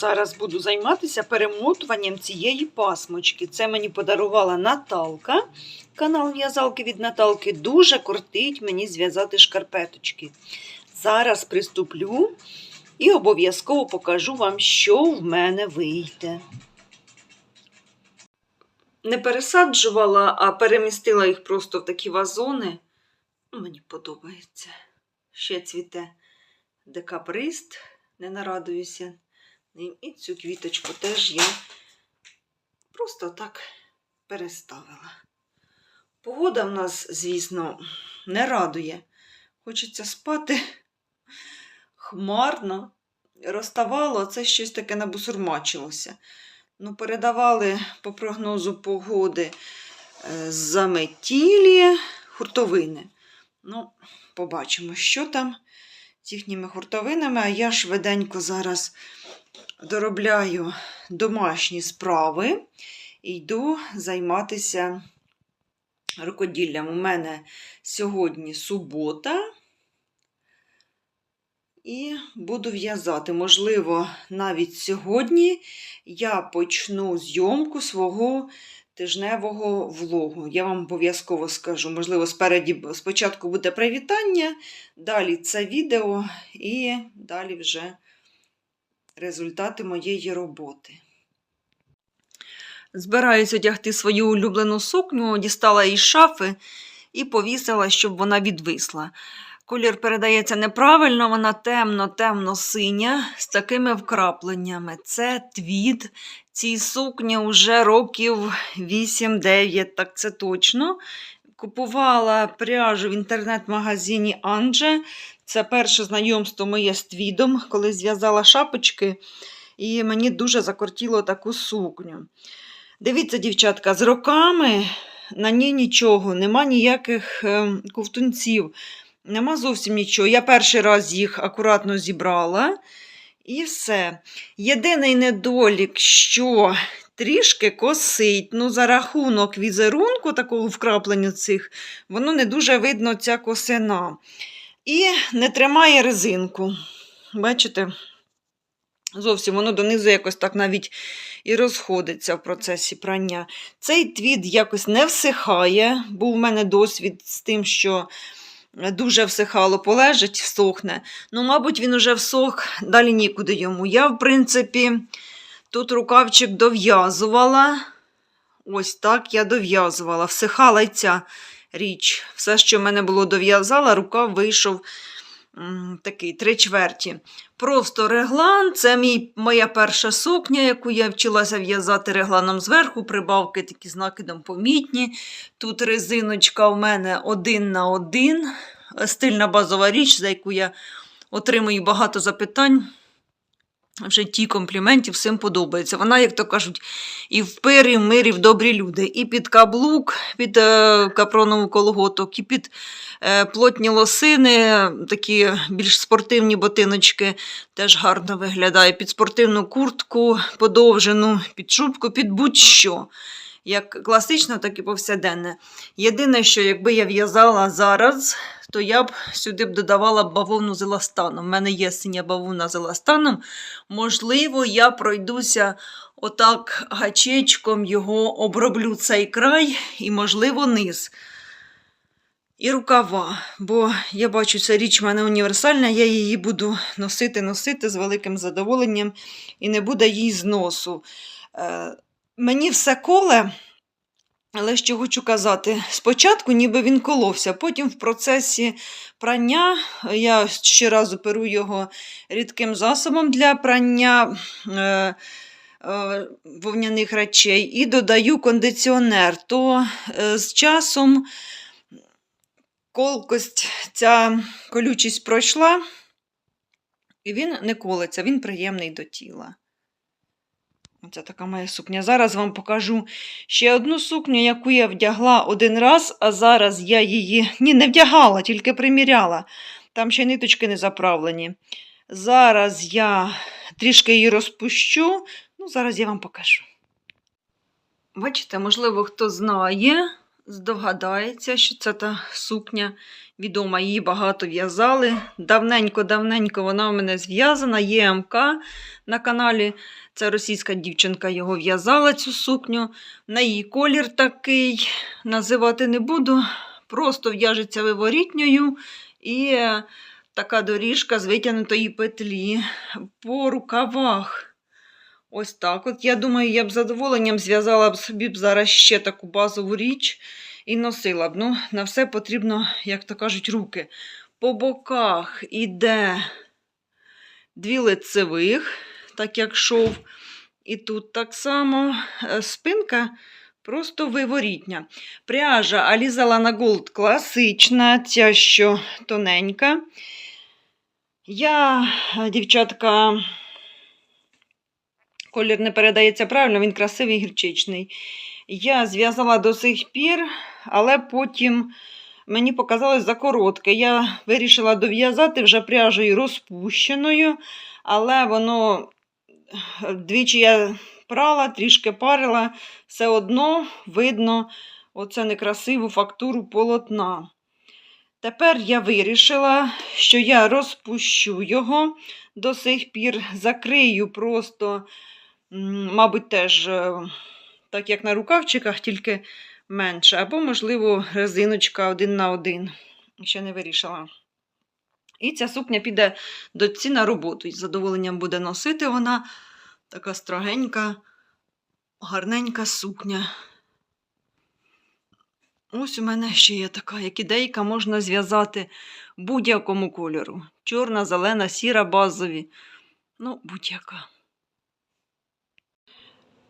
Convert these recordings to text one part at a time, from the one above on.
Зараз буду займатися перемотуванням цієї пасмочки. Це мені подарувала Наталка. Канал в'язалки від Наталки дуже кортить мені зв'язати шкарпеточки. Зараз приступлю і обов'язково покажу вам, що в мене вийде. Не пересаджувала, а перемістила їх просто в такі вазони. Ну, Мені подобається. Ще цвіте декабрист, не нарадуюся ним. І цю квіточку теж я просто так переставила. Погода в нас, звісно, не радує. Хочеться спати хмарно. Розставало, це щось таке набусурмачилося. Ну, передавали по прогнозу погоди е, заметілі хуртовини. Ну, побачимо, що там з їхніми хуртовинами. А я швиденько зараз доробляю домашні справи і йду займатися рукоділлям. У мене сьогодні субота. І буду в'язати. Можливо, навіть сьогодні я почну зйомку свого тижневого влогу. Я вам обов'язково скажу. Можливо, спереді спочатку буде привітання, далі це відео і далі вже результати моєї роботи. Збираюсь одягти свою улюблену сукню, дістала із шафи і повісила, щоб вона відвисла. Колір передається неправильно, вона темно-темно-синя з такими вкрапленнями. Це твід. Цій сукні вже років 8-9, так це точно. Купувала пряжу в інтернет-магазині Анже. Це перше знайомство моє з твідом, коли зв'язала шапочки, і мені дуже закортіло таку сукню. Дивіться, дівчатка, з роками на ній нічого, нема ніяких ем, ковтунців. Нема зовсім нічого. Я перший раз їх акуратно зібрала. І все. Єдиний недолік, що трішки косить, ну, за рахунок візерунку, такого вкраплення цих, воно не дуже видно ця косина. І не тримає резинку. Бачите? Зовсім воно донизу якось так навіть і розходиться в процесі прання. Цей твід якось не всихає. Був у мене досвід з тим, що дуже всихало, полежить, всохне. Ну, мабуть, він уже всох, далі нікуди йому. Я, в принципі, тут рукавчик дов'язувала. Ось так я дов'язувала. Всихала й ця річ. Все, що в мене було дов'язала, рукав вийшов м, такий три чверті. Просто реглан це мій, моя перша сукня, яку я вчилася в'язати регланом зверху, прибавки такі з накидом помітні. Тут резиночка в мене один на один, стильна базова річ, за яку я отримую багато запитань. В житті компліментів всім подобається. Вона, як то кажуть, і в пирі, в мирі, в добрі люди. І під каблук, під е, капронову колготок, і під е, плотні лосини, такі більш спортивні ботиночки теж гарно виглядає. Під спортивну куртку подовжену, під шубку, під будь-що. Як класично, так і повсяденне. Єдине, що якби я в'язала зараз, то я б сюди б додавала бавовну з еластаном. У мене є синя бавовна з еластаном. Можливо, я пройдуся отак гачечком його оброблю цей край і, можливо, низ. І рукава, бо я бачу, ця річ в мене універсальна, я її буду носити, носити з великим задоволенням і не буде їй зносу. Мені все коле, але що хочу казати, спочатку ніби він коловся, потім в процесі прання я ще раз оперу його рідким засобом для прання е, е, вовняних речей і додаю кондиціонер, то е, з часом колкость, ця колючість пройшла, і він не колеться, він приємний до тіла. Оце така моя сукня. Зараз вам покажу ще одну сукню, яку я вдягла один раз, а зараз я її ні, не вдягала, тільки приміряла. Там ще ниточки не заправлені. Зараз я трішки її розпущу. Ну, зараз я вам покажу. Бачите, можливо, хто знає, здогадається, що це та сукня відома, її багато в'язали. Давненько-давненько вона в мене зв'язана, є МК на каналі. Це російська дівчинка його в'язала цю сукню. На її колір такий. Називати не буду. Просто в'яжеться виворітньою і така доріжка з витягнутої петлі по рукавах. Ось так. От я думаю, я б задоволенням зв'язала б собі б зараз ще таку базову річ і носила б. Ну, на все потрібно, як то кажуть, руки. По боках іде дві лицевих, так як шов. І тут так само е, спинка просто виворітня. Пряжа Aliza Lana Gold класична, ця що тоненька. Я, е, дівчатка, колір не передається правильно, він красивий гірчичний. Я зв'язала до сих пір, але потім мені показалось закоротке. Я вирішила дов'язати вже пряжею розпущеною, але воно двічі я прала, трішки парила, все одно видно оце некрасиву фактуру полотна. Тепер я вирішила, що я розпущу його до сих пір, закрию просто, мабуть, теж е, так як на рукавчиках, тільки менше. Або, можливо, резиночка один на один. Ще не вирішила. І ця сукня піде до ці на роботу. І з задоволенням буде носити вона така строгенька, гарненька сукня. Ось у мене ще є така, як ідейка можна зв'язати будь-якому кольору. Чорна, зелена, сіра, базові. Ну, будь-яка.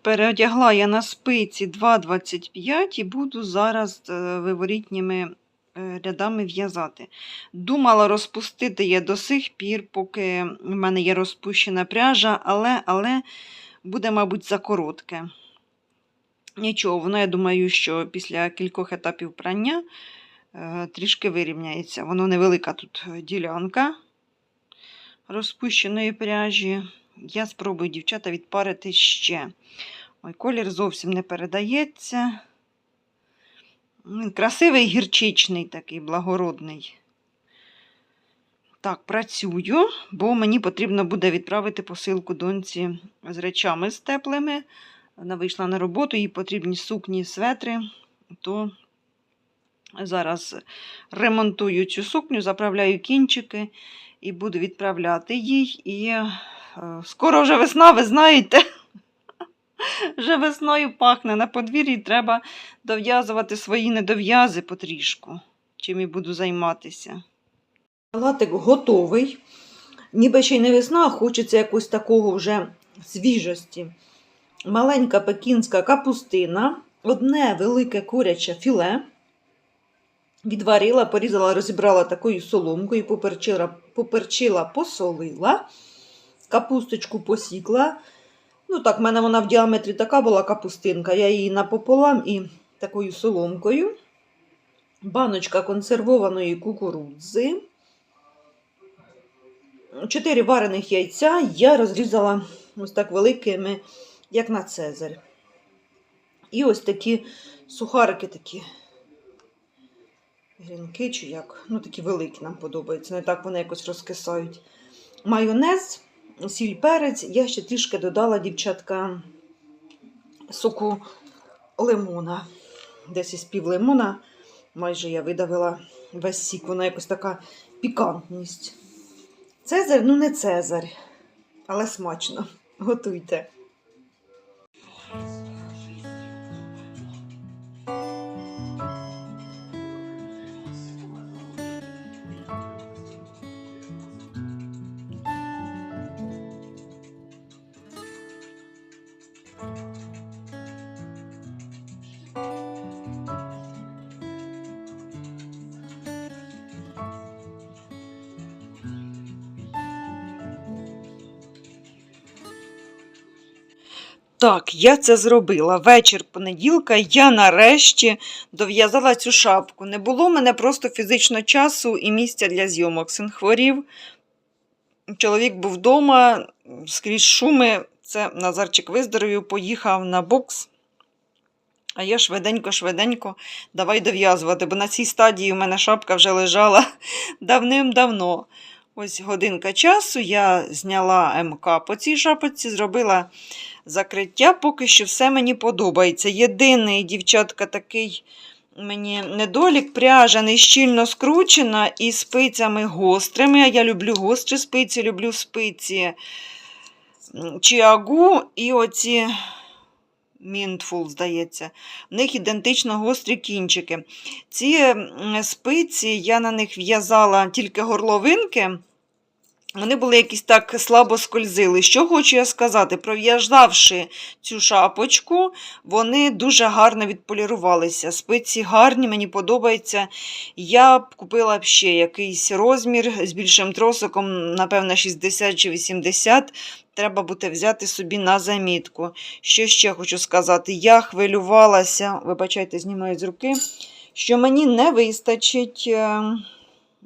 Переодягла я на спиці 2,25 і буду зараз е, виворітніми е, рядами в'язати. Думала розпустити я до сих пір, поки в мене є розпущена пряжа, але, але буде, мабуть, закоротке. Нічого, воно, я думаю, що після кількох етапів прання е, трішки вирівняється. Воно невелика тут ділянка розпущеної пряжі. Я спробую, дівчата, відпарити ще. Ой, колір зовсім не передається. Він красивий гірчичний такий, благородний. Так, працюю, бо мені потрібно буде відправити посилку доньці з речами з теплими. Вона вийшла на роботу, їй потрібні сукні, светри, то зараз ремонтую цю сукню, заправляю кінчики і буду відправляти їй. І скоро вже весна, ви знаєте. Вже весною пахне на подвір'ї, треба дов'язувати свої недов'язи потрішку, чим і буду займатися. Латик готовий. Ніби ще й не весна, а хочеться якось такого вже свіжості. Маленька пекінська капустина, одне велике куряче філе. Відварила, порізала, розібрала такою соломкою, поперчила, поперчила, посолила, капусточку посікла. Ну, так, в мене вона в діаметрі така була капустинка. Я її напополам і такою соломкою. Баночка консервованої кукурудзи. Чотири варених яйця я розрізала ось так великими, як на Цезарь. І ось такі сухарики такі. Грінки чи як. Ну, такі великі нам подобаються. Не так вони якось розкисають. Майонез, сіль перець. Я ще трішки додала, дівчатка, соку лимона. Десь із пів лимона. Майже я видавила весь сік. Вона якось така пікантність. Цезарь, ну не Цезарь, але смачно. Готуйте. Так, я це зробила. Вечір понеділка я нарешті дов'язала цю шапку. Не було в мене просто фізично часу і місця для зйомок. Син хворів. Чоловік був вдома, скрізь шуми. Це Назарчик виздоровів, поїхав на бокс. А я швиденько-швиденько давай дов'язувати, бо на цій стадії у мене шапка вже лежала давним-давно. Ось годинка часу я зняла МК по цій шапочці, зробила закриття, поки що все мені подобається. Єдиний, дівчатка, такий мені недолік, пряжа не щільно скручена і спицями гострими. Я люблю гострі спиці, люблю спиці чіагу і оці мінтфул, здається. В них ідентично гострі кінчики. Ці спиці я на них в'язала тільки горловинки. Вони були якісь так слабо скользили. Що хочу я сказати, пров'язавши цю шапочку, вони дуже гарно відполірувалися. Спиці гарні, мені подобається. Я б купила б ще якийсь розмір з більшим тросиком, напевно, 60 чи 80. Треба буде взяти собі на замітку. Що ще хочу сказати? Я хвилювалася, вибачайте, знімаю з руки, що мені не вистачить.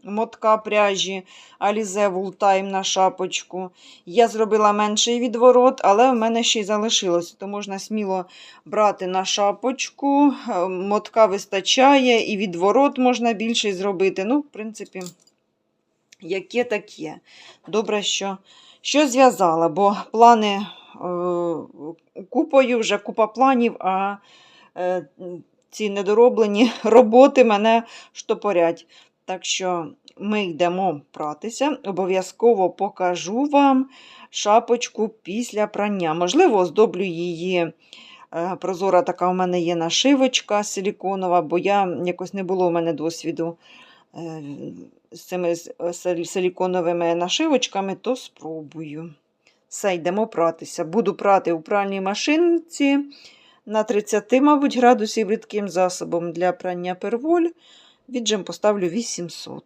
Мотка пряжі Alize Time на шапочку. Я зробила менший відворот, але в мене ще й залишилося, то можна сміло брати на шапочку. Е, Мотка вистачає, і відворот можна більший зробити. Ну, в принципі, яке таке. Добре, що, що зв'язала, бо плани е, купою, вже купа планів, а е, ці недороблені роботи мене штопорять. Так що ми йдемо пратися. Обов'язково покажу вам шапочку після прання. Можливо, оздоблю її. е, Прозора така у мене є нашивочка силіконова, бо я якось не було у мене досвіду е, з цими силіконовими нашивочками, то спробую. Все, йдемо пратися. Буду прати у пральній машинці на 30, мабуть, градусів рідким засобом для прання перволь. Віджим поставлю 800.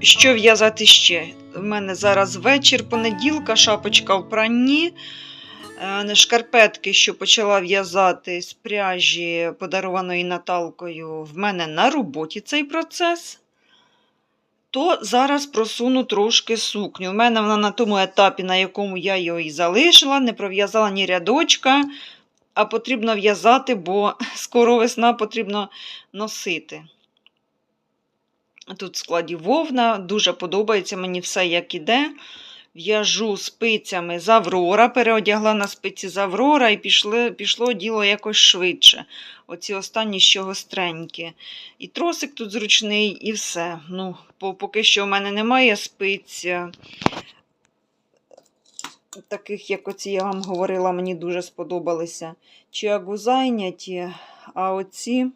Що в'язати ще? У мене зараз вечір, понеділка, шапочка в пранні. Е, Шкарпетки, що почала в'язати з пряжі, подарованої Наталкою, в мене на роботі цей процес. То зараз просуну трошки сукню. У мене вона на тому етапі, на якому я її залишила, не пров'язала ні рядочка, а потрібно в'язати, бо скоро весна потрібно носити. Тут в складі вовна, дуже подобається мені все, як іде. В'яжу спицями з Аврора, переодягла на спиці з Аврора і пішло, пішло діло якось швидше. Оці останні що гостренькі. І тросик тут зручний, і все. Ну, по- поки що в мене немає спиць. Таких, як оці я вам говорила, мені дуже сподобалися. Чиагу зайняті, а оці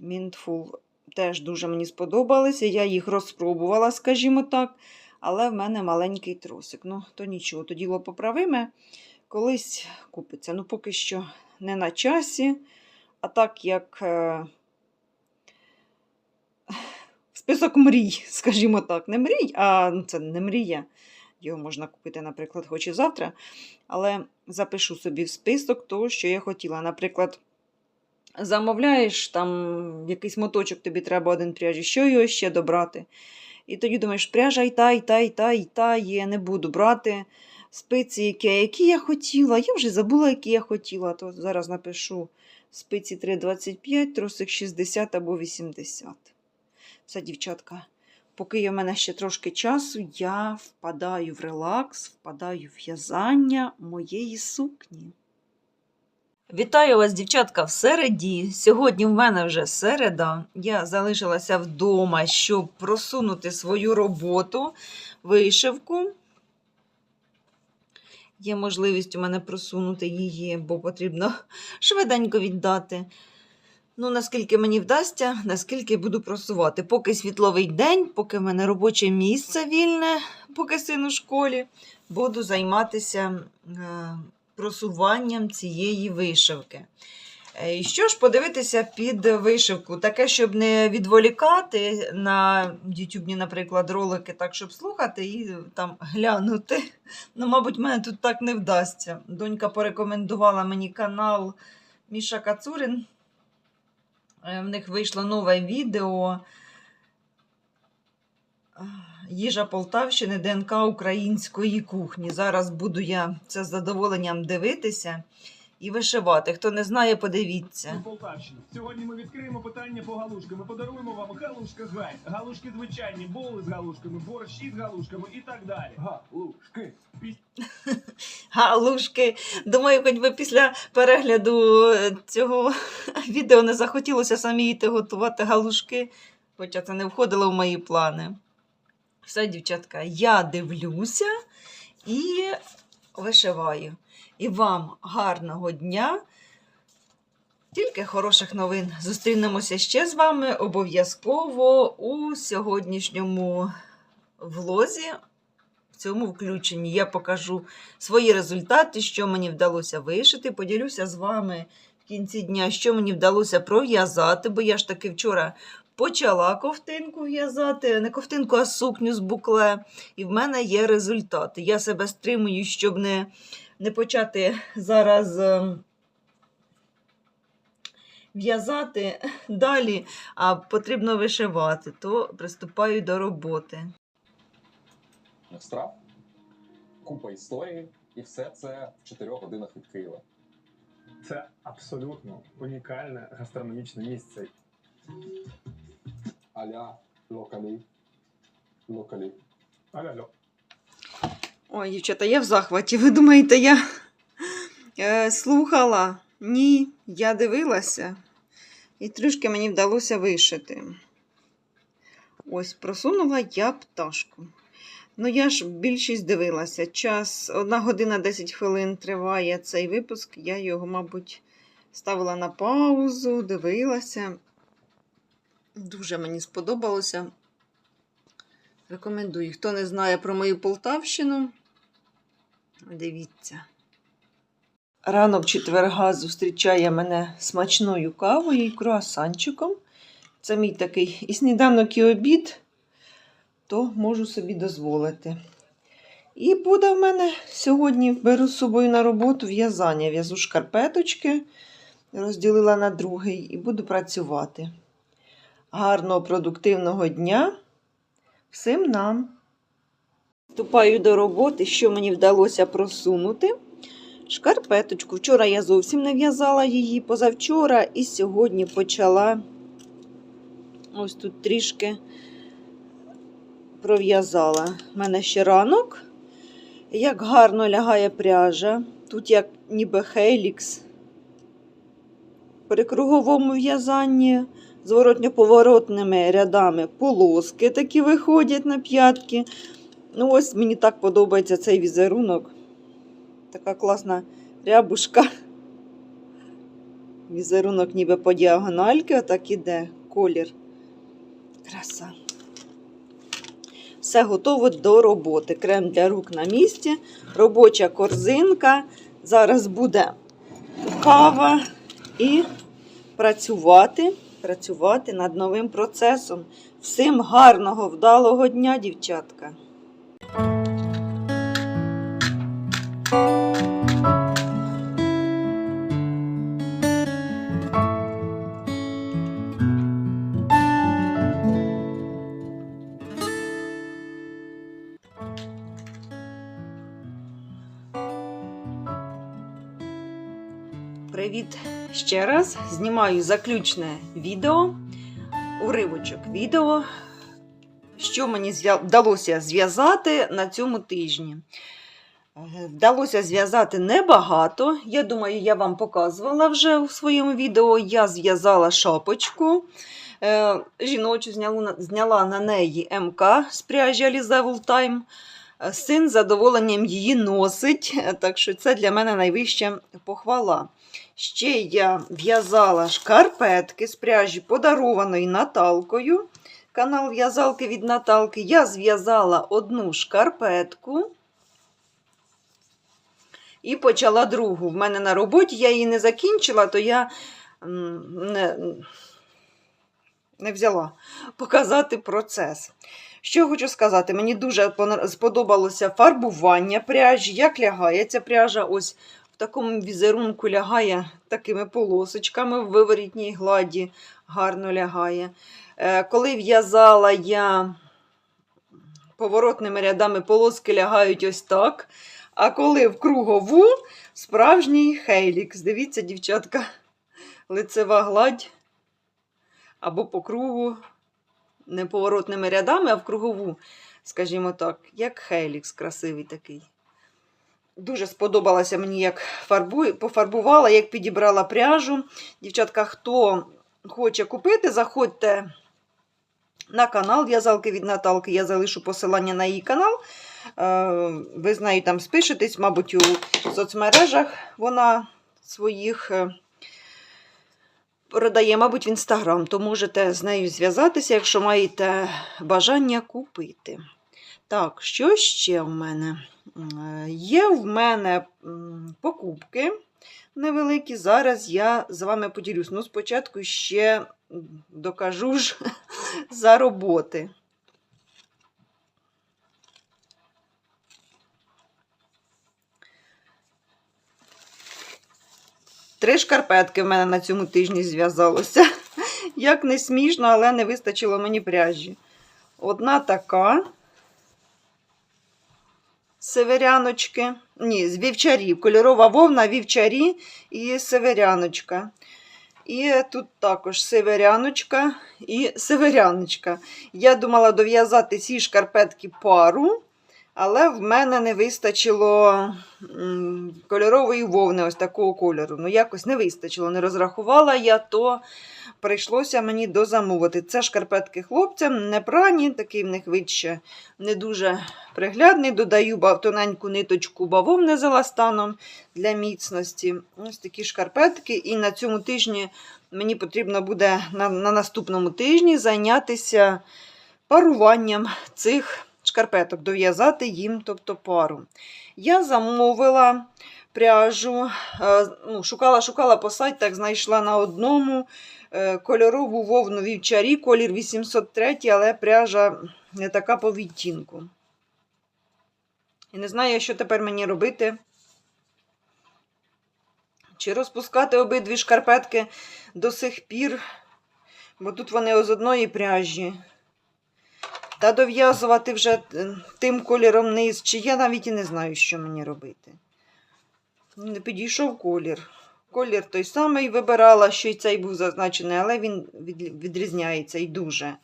Мінтфул теж дуже мені сподобалися. Я їх розпробувала, скажімо так. Але в мене маленький тросик. Ну, то нічого, то діло поправиме. Колись купиться. Ну, поки що не на часі. А так як е... список мрій, скажімо так, не мрій, а ну, це не мрія. Його можна купити, наприклад, хоч і завтра. Але запишу собі в список того, що я хотіла. Наприклад, замовляєш там якийсь моточок, тобі треба один пряжі, що його ще добрати. І тоді думаєш, пряжа і та, і та, і та, і та є, не буду брати спиці, які, які я хотіла. Я вже забула, які я хотіла, то зараз напишу спиці 3,25, тросик 60 або 80. Все, дівчатка, поки є в мене ще трошки часу, я впадаю в релакс, впадаю в в'язання моєї сукні. Вітаю вас, дівчатка, в середі. Сьогодні в мене вже середа. Я залишилася вдома, щоб просунути свою роботу, вишивку. Є можливість у мене просунути її, бо потрібно швиденько віддати. Ну, наскільки мені вдасться, наскільки буду просувати. Поки світловий день, поки в мене робоче місце вільне, поки син у школі, буду займатися е, просуванням цієї вишивки. Е, І що ж подивитися під вишивку? Таке, щоб не відволікати на YouTube, наприклад, ролики, так, щоб слухати і там глянути. Ну, мабуть, мене тут так не вдасться. Донька порекомендувала мені канал Міша Кацурин. Е, В них вийшло нове відео. Їжа Полтавщини, ДНК української кухні. Зараз буду я це з задоволенням дивитися і вишивати. Хто не знає, подивіться. Полтавщина. Сьогодні ми відкриємо питання по галушкам. Ми подаруємо вам галушка гай, галушки звичайні, боли з галушками, борщі з галушками і так далі. Галушки. Галушки. Думаю, хоч би після перегляду е, цього відео не захотілося самі йти готувати галушки, хоча це не входило в мої плани. Все, дівчатка, я дивлюся і вишиваю. І вам гарного дня. Тільки хороших новин. Зустрінемося ще з вами обов'язково у сьогоднішньому влозі. В цьому включенні я покажу свої результати, що мені вдалося вишити. Поділюся з вами в кінці дня, що мені вдалося пров'язати, бо я ж таки вчора почала ковтинку в'язати, не ковтинку, а сукню з букле. І в мене є результати. Я себе стримую, щоб не, не почати зараз. ем, В'язати далі, а потрібно вишивати, то приступаю до роботи. страв, купа історії, і все це в 4 годинах від Києва. Це абсолютно унікальне гастрономічне місце. Аля локалі. Локалі. Аляло. Ой, дівчата, я в захваті. Ви думаєте, я е, слухала? Ні, я дивилася. І трішки мені вдалося вишити. Ось, просунула я пташку. Ну, я ж більшість дивилася. Час, одна година 10 хвилин триває цей випуск. Я його, мабуть, ставила на паузу, дивилася. Дуже мені сподобалося. Рекомендую. Хто не знає про мою Полтавщину, дивіться. Ранок четверга зустрічає мене смачною кавою і круасанчиком. Це мій такий і сніданок, і обід, то можу собі дозволити. І буде в мене сьогодні беру з собою на роботу в'язання. В'язу шкарпеточки, розділила на другий і буду працювати. Гарного продуктивного дня! Всім нам. Вступаю до роботи, що мені вдалося просунути. Шкарпеточку. Вчора я зовсім не в'язала її позавчора, і сьогодні почала ось тут трішки пров'язала. У мене ще ранок. Як гарно лягає пряжа. Тут як ніби хейлікс при круговому в'язанні зворотньо-поворотними рядами полоски такі виходять на п'ятки. Ну, ось мені так подобається цей візерунок. Така класна рябушка. Візерунок ніби по діагональки, отак іде колір. Краса. Все готово до роботи. Крем для рук на місці, робоча корзинка. Зараз буде кава і працювати, працювати над новим процесом. Всім гарного, вдалого дня, дівчатка! Привіт ще раз. Знімаю заключне відео, уривочок відео, що мені вдалося зв'язати на цьому тижні. Вдалося зв'язати небагато. Я думаю, я вам показувала вже у своєму відео. Я зв'язала шапочку. Е, Жіночу зняла, на- неї МК з пряжі Alize Time. Е, Син з задоволенням її носить, е, так що це для мене найвища похвала. Ще я в'язала шкарпетки з пряжі, подарованої Наталкою. Канал в'язалки від Наталки. Я зв'язала одну шкарпетку і почала другу. В мене на роботі я її не закінчила, то я не, не взяла показати процес. Що хочу сказати, мені дуже сподобалося фарбування пряжі, як лягає ця пряжа. Ось в такому візерунку лягає такими полосочками в виворітній гладі, гарно лягає. Е, Коли в'язала я поворотними рядами полоски лягають ось так. А коли в кругову справжній хейлікс. Дивіться, дівчатка, лицева гладь або по кругу, не поворотними рядами, а в кругову, скажімо так, як хейлікс красивий такий. Дуже сподобалося мені, як фарбу... пофарбувала, як підібрала пряжу. Дівчатка, хто хоче купити, заходьте на канал В'язалки від Наталки. Я залишу посилання на її канал. Е, Ви з нею там спишетесь, мабуть, у соцмережах вона своїх е, продає, мабуть, в інстаграм, то можете з нею зв'язатися, якщо маєте бажання купити. Так, що ще в мене? Е, Є в мене покупки невеликі. Зараз я з вами поділюсь. Ну, спочатку ще докажу ж за роботи. Три шкарпетки в мене на цьому тижні зв'язалося. Як не смішно, але не вистачило мені пряжі. Одна така. Северяночки. Ні, з вівчарів. Кольорова вовна, вівчарі і северяночка. І тут також северяночка і северяночка. Я думала дов'язати ці шкарпетки пару, але в мене не вистачило кольорової вовни, ось такого кольору. Ну, якось не вистачило, не розрахувала я, то прийшлося мені дозамовити. Це шкарпетки хлопцям, не прані, такий в них вид ще не дуже приглядний. Додаю тоненьку ниточку бавовни з еластаном для міцності. Ось такі шкарпетки. І на цьому тижні мені потрібно буде на, на наступному тижні зайнятися паруванням цих шкарпеток, дов'язати їм, тобто пару. Я замовила пряжу, е, ну, шукала, шукала по сайтах, знайшла на одному е, кольорову вовну вівчарі, колір 803, але пряжа не така по відтінку. І не знаю, що тепер мені робити. Чи розпускати обидві шкарпетки до сих пір, бо тут вони з одної пряжі. Та дов'язувати вже е, тим кольором низ, чи я навіть і не знаю, що мені робити. Не підійшов колір. Колір той самий вибирала, що й цей був зазначений, але він відрізняється і дуже.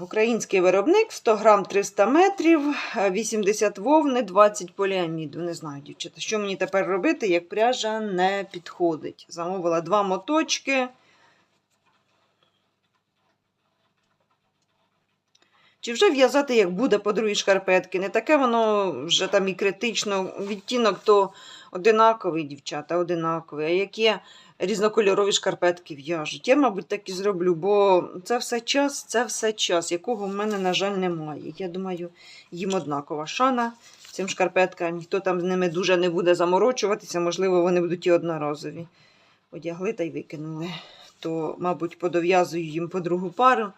Український виробник 100 грам 300 метрів, е, 80 вовни, 20 поліаміду. Не знаю, дівчата, що мені тепер робити, як пряжа не підходить. Замовила два моточки. Чи вже в'язати, як буде по другій шкарпетки? Не таке воно вже там і критично. Відтінок то одинаковий, дівчата, одинаковий. А які різнокольорові шкарпетки в'яжуть? Я, мабуть, так і зроблю, бо це все час, це все час, якого в мене, на жаль, немає. Я думаю, їм однакова шана цим шкарпеткам. Ніхто там з ними дуже не буде заморочуватися, можливо, вони будуть і одноразові. Одягли та й викинули. То, мабуть, подов'язую їм по другу пару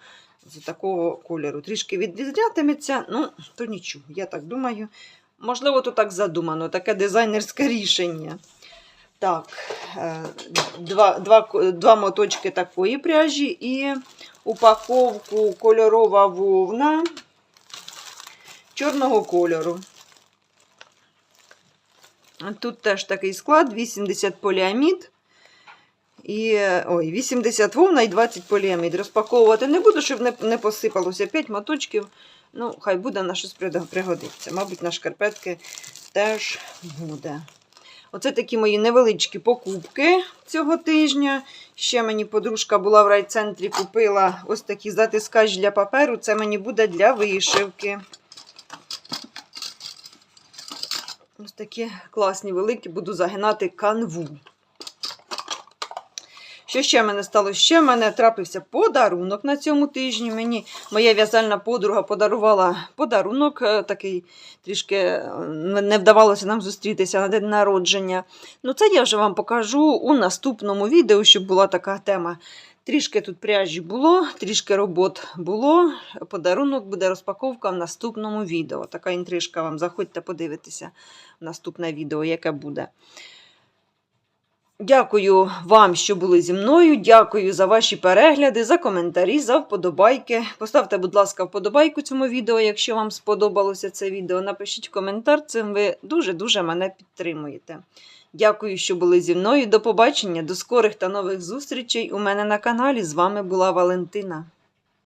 з такого кольору. Трішки відрізнятиметься, ну, то нічого, я так думаю. Можливо, то так задумано, таке дизайнерське рішення. Так, е, два, два, два моточки такої пряжі і упаковку кольорова вовна чорного кольору. Тут теж такий склад: 80 поліамід. І ой, 80 вовна і 20 поліамід. Розпаковувати не буду, щоб не, не посипалося 5 моточків. Ну, хай буде на щось пригодиться. Мабуть, на шкарпетки теж буде. Оце такі мої невеличкі покупки цього тижня. Ще мені подружка була в райцентрі, купила ось такі затискач для паперу. Це мені буде для вишивки. Ось такі класні великі, буду загинати канву. Що ще в мене стало? Ще в мене трапився подарунок на цьому тижні. Мені моя в'язальна подруга подарувала подарунок, е, такий трішки е, не вдавалося нам зустрітися на день народження. Ну, це я вже вам покажу у наступному відео, щоб була така тема. Трішки тут пряжі було, трішки робот було. Подарунок буде розпаковка в наступному відео. Така інтрижка вам. Заходьте подивитися в наступне відео, яке буде. Дякую вам, що були зі мною. Дякую за ваші перегляди, за коментарі, за вподобайки. Поставте, будь ласка, вподобайку цьому відео, якщо вам сподобалося це відео. Напишіть коментар, цим ви дуже-дуже мене підтримуєте. Дякую, що були зі мною. До побачення, до скорих та нових зустрічей у мене на каналі. З вами була Валентина.